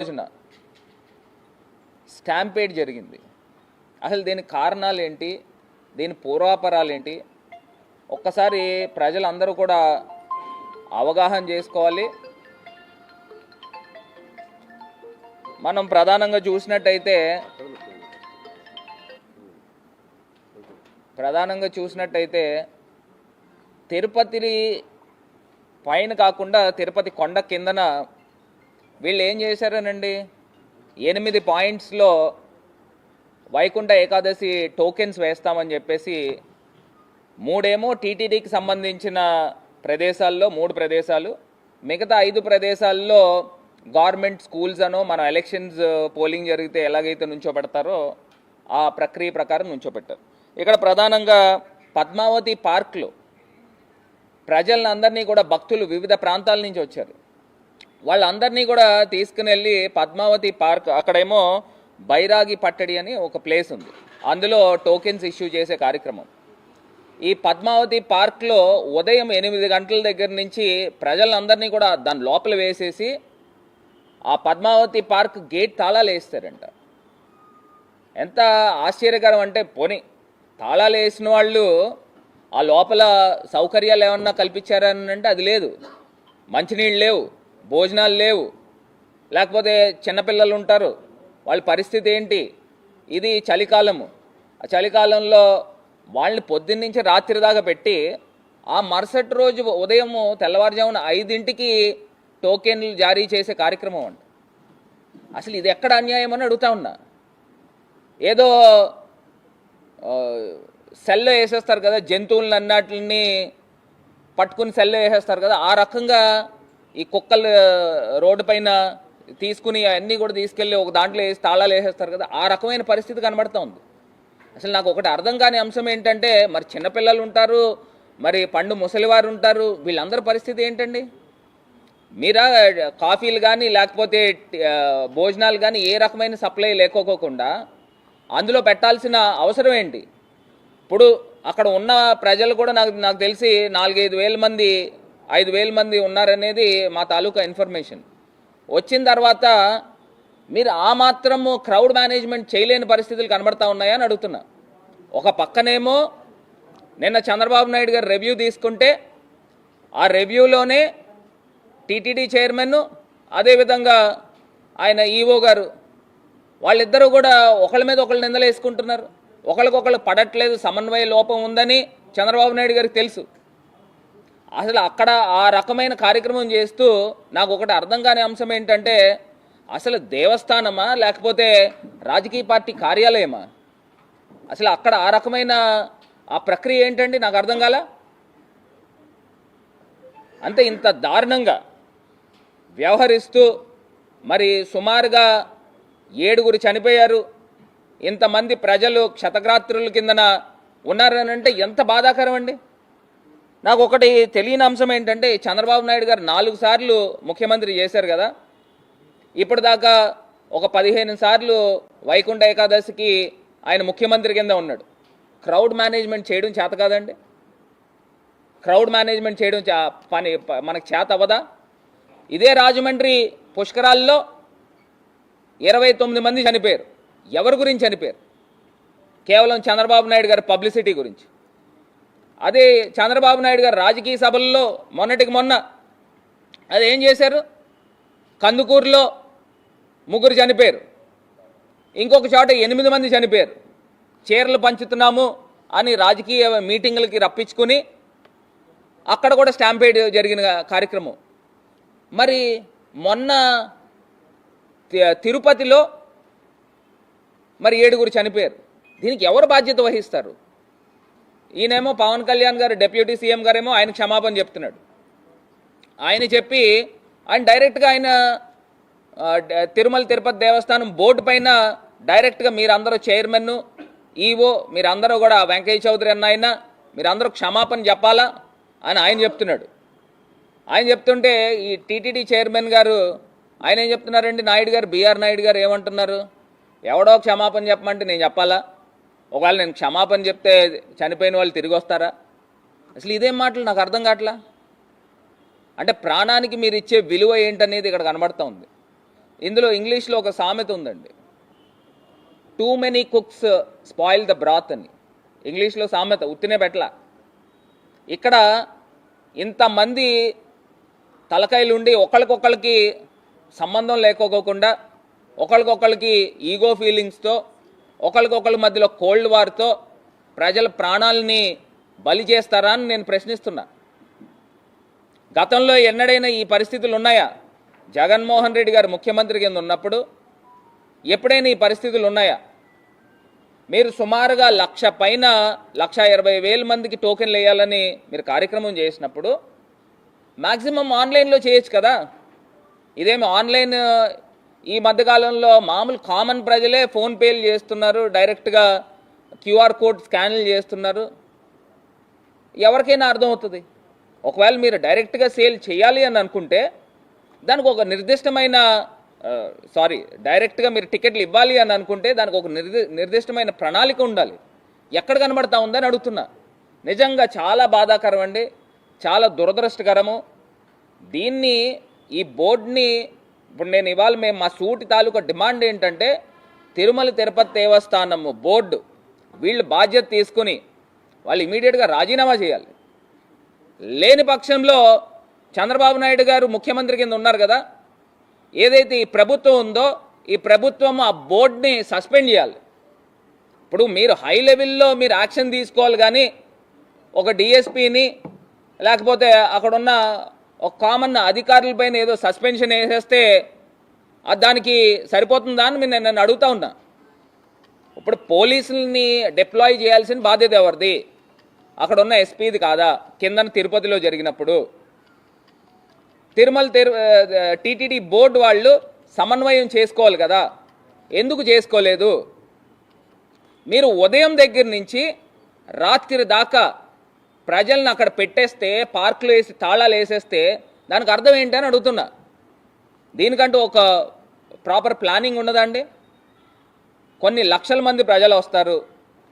రోజున స్టాంపేడ్ జరిగింది. అసలు దీని కారణాలు ఏంటి దీని పూర్వాపరాలు ఏంటి ఒక్కసారి ప్రజలందరూ కూడా అవగాహన చేసుకోవాలి. మనం ప్రధానంగా చూసినట్టయితే ప్రధానంగా చూసినట్టయితే తిరుపతి పైన కాకుండా తిరుపతి కొండ కిందన వీళ్ళు ఏం చేశారనండి? ఎనిమిది పాయింట్స్లో వైకుంఠ ఏకాదశి టోకెన్స్ వేస్తామని చెప్పేసి మూడేమో టీటీడీకి సంబంధించిన ప్రదేశాల్లో మూడు ప్రదేశాలు మిగతా ఐదు ప్రదేశాల్లో గవర్నమెంట్ స్కూల్స్ అనో మన ఎలక్షన్స్ పోలింగ్ జరిగితే ఎలాగైతే నుంచోబెడతారో ఆ ప్రక్రియ ప్రకారం నుంచోబెట్టారు ఇక్కడ ప్రధానంగా పద్మావతి పార్క్లో ప్రజలందరినీ కూడా భక్తులు వివిధ ప్రాంతాల నుంచి వచ్చారు. వాళ్ళందరినీ కూడా తీసుకుని వెళ్ళి పద్మావతి పార్క్ అక్కడేమో బైరాగి పట్టడి అని ఒక ప్లేస్ ఉంది. అందులో టోకెన్స్ ఇష్యూ చేసే కార్యక్రమం. ఈ పద్మావతి పార్క్లో ఉదయం ఎనిమిది గంటల దగ్గర నుంచి ప్రజలందరినీ కూడా దాని లోపల వేసేసి ఆ పద్మావతి పార్క్ గేట్ తాళాలు వేస్తారంట. ఎంత ఆశ్చర్యకరం అంటే పోని తాళాలు వేసిన వాళ్ళు ఆ లోపల సౌకర్యాలు ఏమన్నా కల్పించారని అంటే అది లేదు. మంచినీళ్ళు లేవు. భోజనాలు లేవు. లేకపోతే చిన్నపిల్లలు ఉంటారు. వాళ్ళ పరిస్థితి ఏంటి? ఇది చలికాలము. ఆ చలికాలంలో వాళ్ళని పొద్దున్నుంచి రాత్రి దాకా పెట్టి ఆ మరుసటి రోజు ఉదయం తెల్లవారుజామున ఐదింటికి టోకెన్లు జారీ చేసే కార్యక్రమం అంట. అసలు ఇది ఎక్కడ అన్యాయం అని అడుగుతా ఉన్నా. ఏదో సెల్లో వేసేస్తారు కదా జంతువులను అన్నట్లని పట్టుకుని సెల్లో వేసేస్తారు కదా ఆ రకంగా ఈ కుక్కలు రోడ్డు పైన తీసుకుని అవన్నీ కూడా తీసుకెళ్ళి ఒక దాంట్లో వేసి తాళాలు వేసేస్తారు కదా ఆ రకమైన పరిస్థితి కనబడుతూ ఉంది. అసలు నాకు ఒకటి అర్థం కాని అంశం ఏంటంటే మరి చిన్నపిల్లలు ఉంటారు మరి పండు ముసలివారు ఉంటారు వీళ్ళందరి పరిస్థితి ఏంటండి? మీరా కాఫీలు కానీ లేకపోతే భోజనాలు కానీ ఏ రకమైన సప్లై లేకోకుండా అందులో పెట్టాల్సిన అవసరం ఏంటి? ఇప్పుడు అక్కడ ఉన్న ప్రజలు కూడా నాకు నాకు తెలిసి నాలుగైదు వేల మంది ఐదు వేల మంది ఉన్నారనేది మా తాలూకా ఇన్ఫర్మేషన్. వచ్చిన తర్వాత మీరు ఆ మాత్రము క్రౌడ్ మేనేజ్మెంట్ చేయలేని పరిస్థితులు కనబడతా ఉన్నాయని అడుగుతున్నా. ఒక పక్కనేమో నిన్న చంద్రబాబు నాయుడు గారు రివ్యూ తీసుకుంటే ఆ రివ్యూలోనే టీటీడీ చైర్మన్ అదేవిధంగా ఆయన ఈఓ గారు వాళ్ళిద్దరూ కూడా ఒకళ్ళ మీద ఒకళ్ళు నిందలేసుకుంటున్నారు. ఒకరికొకళ్ళు పడట్లేదు సమన్వయ లోపం ఉందని చంద్రబాబు నాయుడు గారికి తెలుసు. అసలు అక్కడ ఆ రకమైన కార్యక్రమం చేస్తూ నాకు ఒకటి అర్థం కాని అంశం ఏంటంటే అసలు దేవస్థానమా లేకపోతే రాజకీయ పార్టీ కార్యాలయమా? అసలు అక్కడ ఆ రకమైన ఆ ప్రక్రియ ఏంటండి? నాకు అర్థం కాల? అంతే ఇంత దారుణంగా వ్యవహరిస్తూ మరి సుమారుగా ఏడుగురు చనిపోయారు. ఇంతమంది ప్రజలు క్షతగ్రాత్రుల కిందన ఉన్నారని అంటే ఎంత బాధాకరం అండి? నాకు ఒకటి తెలియని అంశం ఏంటంటే చంద్రబాబు నాయుడు గారు నాలుగు సార్లు ముఖ్యమంత్రి చేశారు కదా. ఇప్పటిదాకా ఒక పదిహేను సార్లు వైకుంఠ ఏకాదశికి ఆయన ముఖ్యమంత్రి కింద ఉన్నాడు. క్రౌడ్ మేనేజ్మెంట్ చేయడం చేత కాదండి. క్రౌడ్ మేనేజ్మెంట్ చేయడం చా- పని మనకు చేత అవ్వదా? ఇదే రాజమండ్రి పుష్కరాల్లో ఇరవై తొమ్మిది మంది చనిపోయారు. ఎవరి గురించి చనిపోయారు? కేవలం చంద్రబాబు నాయుడు గారి పబ్లిసిటీ గురించి. అదే చంద్రబాబు నాయుడు గారు రాజకీయ సభల్లో మొన్నటికి మొన్న అది ఏం చేశారు? కందుకూరులో ముగ్గురు చనిపోయారు. ఇంకొక చోట ఎనిమిది మంది చనిపోయారు. చీరలు పంచుతున్నాము అని రాజకీయ మీటింగులకి రప్పించుకుని అక్కడ కూడా స్టాంపేడ్ జరిగిన కార్యక్రమం. మరి మొన్న తిరుపతిలో మరి ఏడుగురు చనిపోయారు. దీనికి ఎవరు బాధ్యత వహిస్తారు? ఈయనేమో పవన్ కళ్యాణ్ గారు డిప్యూటీ సీఎం గారేమో ఆయన క్షమాపణ చెప్తున్నాడు. ఆయన చెప్పి ఆయన డైరెక్ట్గా ఆయన తిరుమల తిరుపతి దేవస్థానం బోర్డు పైన డైరెక్ట్గా మీరందరూ చైర్మన్ ఈవో మీరందరూ కూడా వెంకయ్య చౌదరి అన్న ఆయన మీరందరూ క్షమాపణ చెప్పాలా అని ఆయన చెప్తున్నాడు. ఆయన చెప్తుంటే ఈ టీటీడీ చైర్మన్ గారు ఆయన ఏం చెప్తున్నారండి? నాయుడు గారు బీఆర్ నాయుడు గారు ఏమంటున్నారు? ఎవడో క్షమాపణ చెప్పమంటే నేను చెప్పాలా? ఒకవేళ నేను క్షమాపణ చెప్తే చనిపోయిన వాళ్ళు తిరిగి వస్తారా? అసలు ఇదేం మాటలు? నాకు అర్థం కావట్లా? అంటే ప్రాణానికి మీరు ఇచ్చే విలువ ఏంటనేది ఇక్కడ కనబడుతూ ఉంది. ఇందులో ఇంగ్లీష్లో ఒక సామెత ఉందండి. Too many cooks spoil the broth అని. ఇంగ్లీష్లో సామెత ఉత్తినే పెట్టలా. ఇక్కడ ఇంతమంది తలకాయలుండి ఒకరికొకరికి సంబంధం లేకోకుండా ఒకరికొకరికి ఈగో ఫీలింగ్స్తో ఒకరికొకరి మధ్యలో కోల్డ్ వార్తో ప్రజల ప్రాణాలని బలి చేస్తారా అని నేను ప్రశ్నిస్తున్నా. గతంలో ఎన్నడైనా ఈ పరిస్థితులు ఉన్నాయా? జగన్మోహన్ రెడ్డి గారు ముఖ్యమంత్రి కింద ఉన్నప్పుడు ఎప్పుడైనా ఈ పరిస్థితులు ఉన్నాయా? మీరు సుమారుగా లక్ష పైన లక్ష ఇరవై వేల మందికి టోకెన్లు వేయాలని మీరు కార్యక్రమం చేసినప్పుడు మ్యాక్సిమం ఆన్లైన్లో చేయొచ్చు కదా? ఇదేమి ఆన్లైన్ ఈ మధ్యకాలంలో మామూలు కామన్ ప్రజలే ఫోన్పేలు చేస్తున్నారు డైరెక్ట్గా క్యూఆర్ కోడ్ స్కాన్లు చేస్తున్నారు. ఎవరికైనా అర్థమవుతుంది. ఒకవేళ మీరు డైరెక్ట్గా సేల్ చేయాలి అని అనుకుంటే దానికి ఒక నిర్దిష్టమైన సారీ డైరెక్ట్గా మీరు టికెట్లు ఇవ్వాలి అని అనుకుంటే దానికి ఒక నిర్ది నిర్దిష్టమైన ప్రణాళిక ఉండాలి. ఎక్కడ కనబడతా ఉందని అడుగుతున్నా. నిజంగా చాలా బాధాకరం అండి. చాలా దురదృష్టకరము. దీన్ని ఈ బోర్డుని ఇప్పుడు నేను ఇవాళ మేము మా సూటి తాలూకా డిమాండ్ ఏంటంటే తిరుమల తిరుపతి దేవస్థానము బోర్డు వీళ్ళు బాధ్యత తీసుకుని వాళ్ళు ఇమీడియట్గా రాజీనామా చేయాలి. లేని పక్షంలో చంద్రబాబు నాయుడు గారు ముఖ్యమంత్రి కింద ఉన్నారు కదా ఏదైతే ఈ ప్రభుత్వం ఉందో ఈ ప్రభుత్వం ఆ బోర్డుని సస్పెండ్ చేయాలి. ఇప్పుడు మీరు హై లెవెల్లో మీరు యాక్షన్ తీసుకోవాలి కానీ ఒక డిఎస్పిని లేకపోతే అక్కడున్న ఒక కామన్ అధికారులపైన ఏదో సస్పెన్షన్ వేసేస్తే అది దానికి సరిపోతుందా అని నేను నన్ను అడుగుతా ఉన్నా. ఇప్పుడు పోలీసుల్ని డిప్లాయ్ చేయాల్సిన బాధ్యత ఎవరిది? అక్కడ ఉన్న ఎస్పీది కాదా? కిందన తిరుపతిలో జరిగినప్పుడు. తిరుమల తిరు టీటీడీ బోర్డు వాళ్ళు సమన్వయం చేసుకోవాలి కదా. ఎందుకు చేసుకోలేదు? మీరు ఉదయం దగ్గర నుంచి రాత్రి దాకా ప్రజల్ని అక్కడ పెట్టేస్తే పార్కులు వేసి తాళాలు వేసేస్తే దానికి అర్థం ఏంటి అని అడుగుతున్నా. దీనికంటూ ఒక ప్రాపర్ ప్లానింగ్ ఉన్నదండి కొన్ని లక్షల మంది ప్రజలు వస్తారు.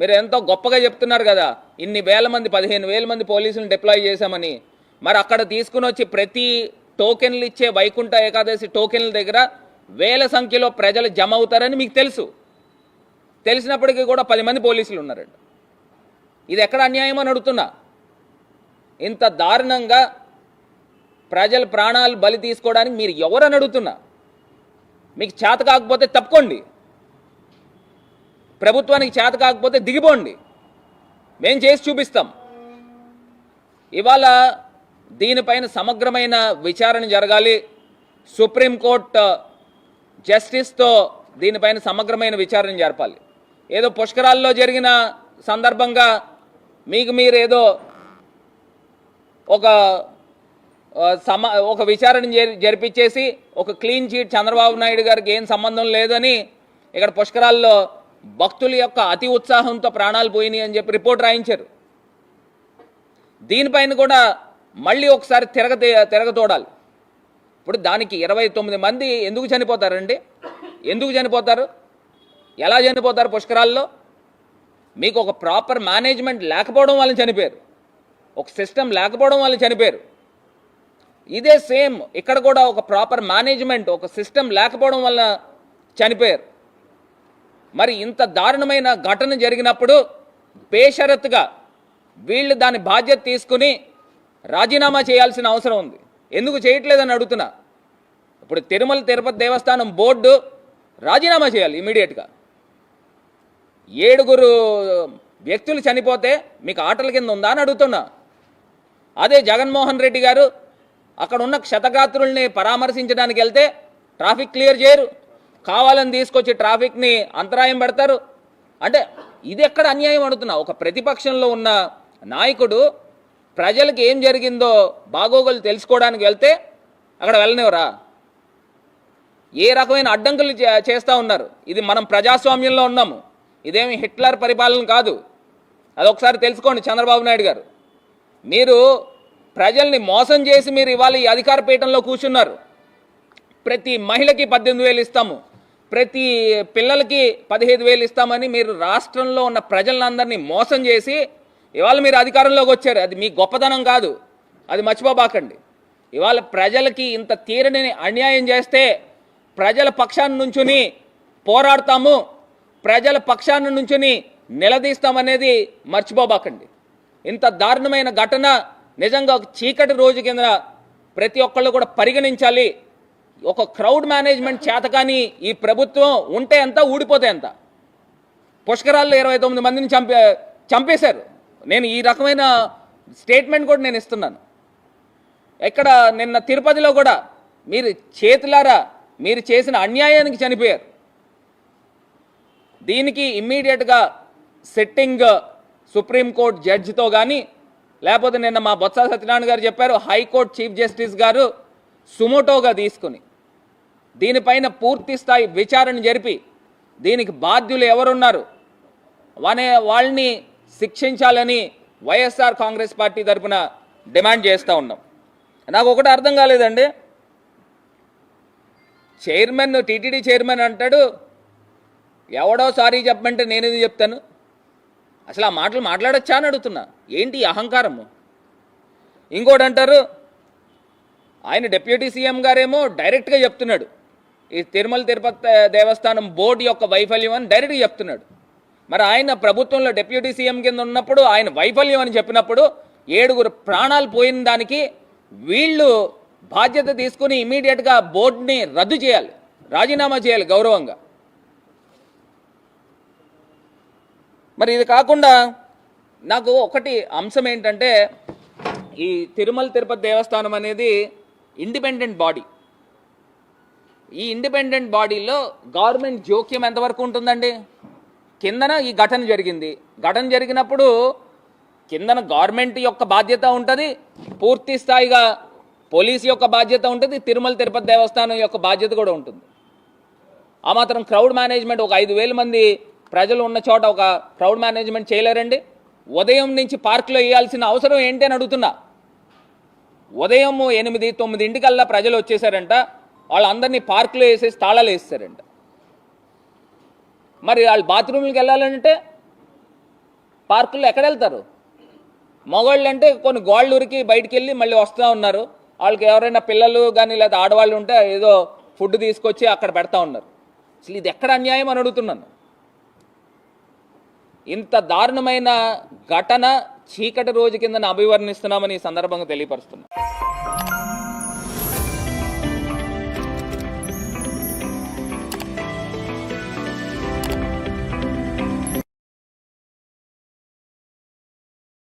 మీరు ఎంతో గొప్పగా చెప్తున్నారు కదా ఇన్ని వేల మంది పదిహేను వేల మంది పోలీసులను డిప్లాయ్ చేశామని. మరి అక్కడ తీసుకుని వచ్చి ప్రతి టోకెన్లు ఇచ్చే వైకుంఠ ఏకాదశి టోకెన్ల దగ్గర వేల సంఖ్యలో ప్రజలు జమ అవుతారని మీకు తెలుసు. తెలిసినప్పటికీ కూడా పది మంది పోలీసులు ఉన్నారండి. ఇది ఎక్కడ అన్యాయం అని అడుగుతున్నా. ఇంత దారుణంగా ప్రజల ప్రాణాలు బలి తీసుకోవడానికి మీరు ఎవరని అడుగుతున్నా? మీకు చేత కాకపోతే తప్పుకోండి. ప్రభుత్వానికి చేత కాకపోతే దిగిపోండి. మేం చేసి చూపిస్తాం. ఇవాళ దీనిపైన సమగ్రమైన విచారణ జరగాలి. సుప్రీంకోర్టు జస్టిస్తో దీనిపైన సమగ్రమైన విచారణ జరపాలి. ఏదో పుష్కరాల్లో జరిగిన సందర్భంగా మీకు మీరు ఏదో ఒక సమ ఒక విచారణ జరిపించేసి ఒక క్లీన్ చీట్ చంద్రబాబు నాయుడు గారికి ఏం సంబంధం లేదని ఇక్కడ పుష్కరాల్లో భక్తుల యొక్క అతి ఉత్సాహంతో ప్రాణాలు పోయినాయి అని చెప్పి రిపోర్ట్ రాయించారు. దీనిపైన కూడా మళ్ళీ ఒకసారి తిరగ తిరగతోడాలి. ఇప్పుడు దానికి ఇరవై తొమ్మిది మంది ఎందుకు చనిపోతారండి? ఎందుకు చనిపోతారు? ఎలా చనిపోతారు పుష్కరాల్లో? మీకు ఒక ప్రాపర్ మేనేజ్మెంట్ లేకపోవడం వల్ల చనిపోయారు. ఒక సిస్టమ్ లేకపోవడం వల్ల చనిపోయారు. ఇదే సేమ్ ఇక్కడ కూడా ఒక ప్రాపర్ మేనేజ్మెంట్ ఒక సిస్టమ్ లేకపోవడం వల్ల చనిపోయారు. మరి ఇంత దారుణమైన ఘటన జరిగినప్పుడు బేషరత్తుగా వీళ్ళు దాని బాధ్యత తీసుకుని రాజీనామా చేయాల్సిన అవసరం ఉంది. ఎందుకు చేయట్లేదని అడుగుతున్నా. ఇప్పుడు తిరుమల తిరుపతి దేవస్థానం బోర్డు రాజీనామా చేయాలి ఇమీడియట్గా ఏడుగురు వ్యక్తులు చనిపోతే మీకు ఆటల కింద ఉందా అని అడుగుతున్నా. అదే జగన్మోహన్ రెడ్డి గారు అక్కడ ఉన్న క్షతగాత్రుల్ని పరామర్శించడానికి వెళ్తే ట్రాఫిక్ క్లియర్ చేయరు. కావాలని తీసుకొచ్చి ట్రాఫిక్ని అంతరాయం పెడతారు. అంటే ఇది ఎక్కడ అన్యాయం అడుగుతున్నా? ఒక ప్రతిపక్షంలో ఉన్న నాయకుడు ప్రజలకు ఏం జరిగిందో బాగోగులు తెలుసుకోవడానికి వెళ్తే అక్కడ వెళ్ళనివరా ఏ రకమైన అడ్డంకులు చే- చేస్తా ఉన్నారు? ఇది మనం ప్రజాస్వామ్యంలో ఉన్నాము. ఇదేమి హిట్లర్ పరిపాలన కాదు. అదొకసారి తెలుసుకోండి చంద్రబాబు నాయుడు గారు. మీరు ప్రజల్ని మోసం చేసి మీరు ఇవాళ ఈ అధికార పీఠంలో కూర్చున్నారు. ప్రతి మహిళకి పద్దెనిమిది వేలు ఇస్తాము. ప్రతి పిల్లలకి పదిహేను వేలు ఇస్తామని మీరు రాష్ట్రంలో ఉన్న ప్రజలందరినీ మోసం చేసి ఇవాళ మీరు అధికారంలోకి వచ్చారు. అది మీ గొప్పతనం కాదు. అది మర్చిపోబాకండి. ఇవాళ ప్రజలకి ఇంత తీరని అన్యాయం చేస్తే ప్రజల పక్షాన్ని నుంచుని పోరాడతాము. ప్రజల పక్షాన్ని నుంచుని నిలదీస్తామనేది మర్చిపోబాకండి. ఇంత దారుణమైన ఘటన నిజంగా ఒక చీకటి రోజు కింద ప్రతి ఒక్కళ్ళు కూడా పరిగణించాలి. ఒక క్రౌడ్ మేనేజ్మెంట్ చేతకాని ఈ ప్రభుత్వం ఉంటే ఎంత ఊడిపోతే ఎంత? పుష్కరాల్లో ఇరవై తొమ్మిది మందిని చంపే చంపేశారు. నేను ఈ రకమైన స్టేట్మెంట్ కూడా నేను ఇస్తున్నాను. ఇక్కడ నిన్న తిరుపతిలో కూడా మీరు చేతులారా మీరు చేసిన అన్యాయానికి చనిపోయారు. దీనికి ఇమ్మీడియట్గా సెట్టింగ్ సుప్రీంకోర్టు జడ్జితో కానీ లేకపోతే నిన్న మా బొత్స సత్యనారాయణ గారు చెప్పారు హైకోర్టు చీఫ్ జస్టిస్ గారు సుమోటోగా తీసుకుని దీనిపైన పూర్తి స్థాయి విచారణ జరిపి దీనికి బాధ్యులు ఎవరున్నారు? అనే వాళ్ళని శిక్షించాలని వైఎస్ఆర్ కాంగ్రెస్ పార్టీ తరఫున డిమాండ్ చేస్తూ ఉన్నాం. నాకు ఒకటి అర్థం కాలేదండి. చైర్మన్ టీటీడీ చైర్మన్ అంటాడు ఎవడో సారీ చెప్పమంటే నేను ఇది చెప్తాను? అసలు ఆ మాటలు మాట్లాడొచ్చా అని అడుగుతున్నా. ఏంటి అహంకారము? ఇంకోటి అంటారు ఆయన డిప్యూటీ సీఎం గారేమో డైరెక్ట్గా చెప్తున్నాడు. ఈ తిరుమల తిరుపతి దేవస్థానం బోర్డు యొక్క వైఫల్యం అని డైరెక్ట్గా చెప్తున్నాడు. మరి ఆయన ప్రభుత్వంలో డిప్యూటీ సీఎం కింద ఉన్నప్పుడు ఆయన వైఫల్యం అని చెప్పినప్పుడు ఏడుగురు ప్రాణాలు పోయిన దానికి వీళ్ళు బాధ్యత తీసుకుని ఇమీడియట్గా బోర్డుని రద్దు చేయాలి. రాజీనామా చేయాలి గౌరవంగా. మరి ఇది కాకుండా నాకు ఒకటి అంశం ఏంటంటే ఈ తిరుమల తిరుపతి దేవస్థానం అనేది ఇండిపెండెంట్ బాడీ. ఈ ఇండిపెండెంట్ బాడీలో గవర్నమెంట్ జోక్యం ఎంతవరకు ఉంటుందండి? కిందన ఈ ఘటన జరిగింది. ఘటన జరిగినప్పుడు కిందన గవర్నమెంట్ యొక్క బాధ్యత ఉంటుంది పూర్తి స్థాయిగా పోలీస్ యొక్క బాధ్యత ఉంటుంది తిరుమల తిరుపతి దేవస్థానం యొక్క బాధ్యత కూడా ఉంటుంది. ఆ మాత్రం క్రౌడ్ మేనేజ్మెంట్ ఒక ఐదు వేల మంది ప్రజలు ఉన్న చోట ఒక క్రౌడ్ మేనేజ్మెంట్ చేయలేరండి. ఉదయం నుంచి పార్కులో వేయాల్సిన అవసరం ఏంటి అని అడుగుతున్నా. ఉదయం ఎనిమిది తొమ్మిది ఇంటికల్లా ప్రజలు వచ్చేసారంట. వాళ్ళందరినీ పార్కులో వేసేసి తాళాలు వేస్తారంట మరి వాళ్ళు బాత్రూమ్లకు వెళ్ళాలంటే పార్కుల్లో ఎక్కడ వెళ్తారు? మగవాళ్ళు అంటే కొన్ని గోళ్ళూరికి బయటికి వెళ్ళి మళ్ళీ వస్తూ ఉన్నారు. వాళ్ళకి ఎవరైనా పిల్లలు కానీ లేదా ఆడవాళ్ళు ఉంటే ఏదో ఫుడ్ తీసుకొచ్చి అక్కడ పెడతా ఉన్నారు. అసలు ఇది ఎక్కడ అన్యాయం అని అడుగుతున్నాను. ఇంత దారుణమైన ఘటన చీకటి రోజు కింద అభివర్ణిస్తున్నామని ఈ సందర్భంగా తెలియపరుస్తున్నాం.